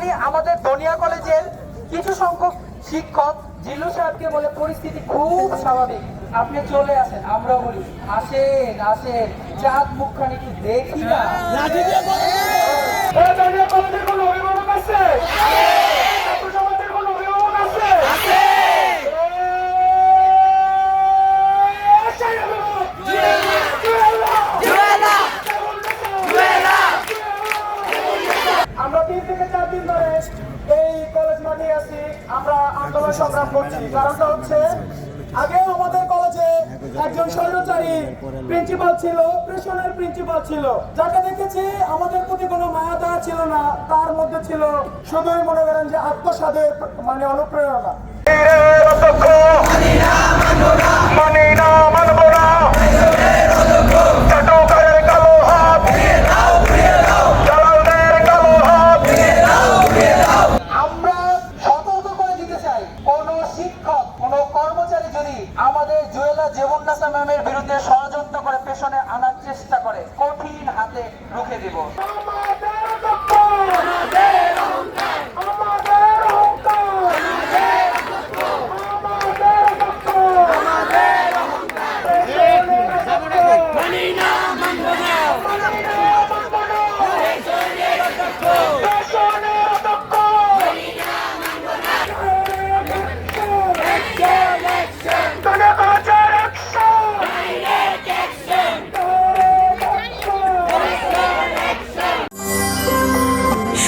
জানি আমাদের দনিয়া কলেজের কিছু সংখ্যক শিক্ষক জিল্লু সাহেবকে বলে পরিস্থিতি খুব স্বাভাবিক। আপনি চলে আসেন আমরা বলি আসেন আসেন চাঁদ মুখখানি কি দেখি না। আমরা আন্দোলন সংগ্রাম করছি। কারণটা হচ্ছে আগেও আমাদের কলেজে একজন স্বৈরাচারী প্রিন্সিপাল ছিল প্রেশনের প্রিন্সিপাল ছিল। যাকে দেখেছি আমাদের প্রতি কোনো মায়া দয়া ছিল না তার মধ্যে ছিল শুধুই মনে করেন যে আত্মসাদের মানে অনুপ্রেরণা। আমাদের জুয়েলা জীবন্নাসা ম্যামের বিরুদ্ধে ষড়যন্ত্র করে